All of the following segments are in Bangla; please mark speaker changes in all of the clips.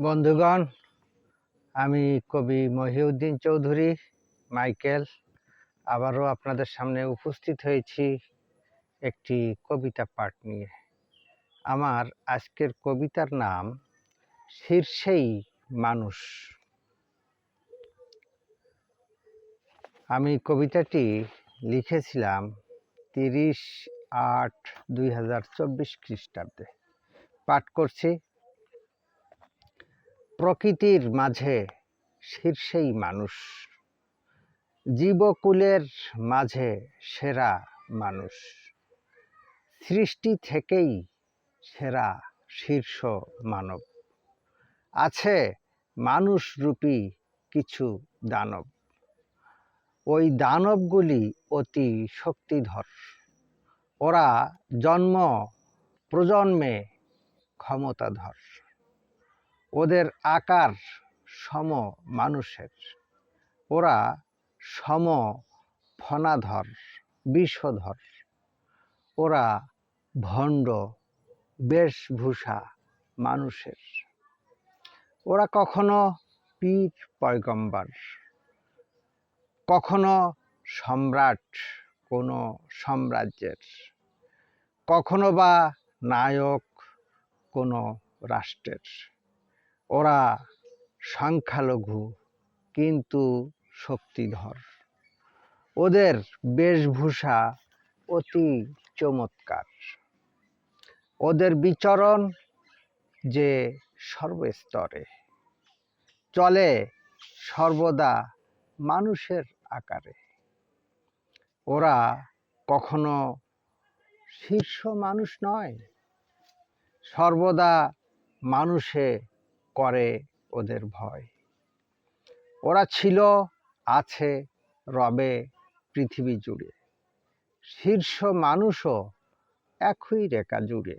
Speaker 1: বন্ধুগণ, আমি কবি মহিউদ্দিন চৌধুরী, মাইকেল। আবারও আপনাদের সামনে উপস্থিত হয়েছি একটি কবিতা পাঠ নিয়ে। আমার আজকের কবিতার নাম শীর্ষেই মানুষ আমি কবিতাটি লিখেছিলাম তিরিশ আট দুই হাজার চব্বিশ খ্রিস্টাব্দে। পাঠ করছি প্রকৃতির মাঝে শীর্ষেই মানুষ। জীবকুলের মাঝে সেরা মানুষ। সৃষ্টি থেকেই সেরা শীর্ষ মানব। আছে মানুষরূপী কিছু দানব। ওই দানবগুলি অতি শক্তিধর। ওরা জন্ম প্রজন্মে ক্ষমতাধর। ওদের আকার সম মানুষের। ওরা সম ফনাধর, বিষধর। ওরা ভণ্ড, বেশভূষা মানুষের। ওরা কখনো পীর, পয়গম্বর। কখনো সম্রাট, কোনো সাম্রাজ্যের। কখনো বা নায়ক, কোনো রাষ্ট্রের। ওরা সংখ্যালঘু, কিন্তু শক্তিধর। ওদের বেশভূষা অতি চমৎকার। ওদের বিচরণ যে সর্বস্তরে, চলে সর্বদা মানুষের আকারে। ওরা কখনো শীর্ষ মানুষ নয়, সর্বদা মানুষে করে ওদের ভয়। ওরা ছিল, আছে, রবে, পৃথিবী জুড়ে। শীর্ষ মানুষও একই রেখা জুড়ে।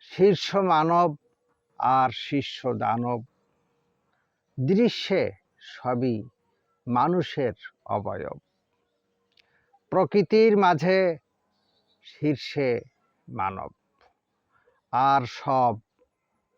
Speaker 1: শীর্ষ মানব আর শীর্ষ দানব। দৃশ্যে সবই মানুষের অবয়ব। প্রকৃতির মাঝে শীর্ষে মানব। আর সব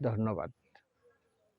Speaker 1: ধন্যবাদ।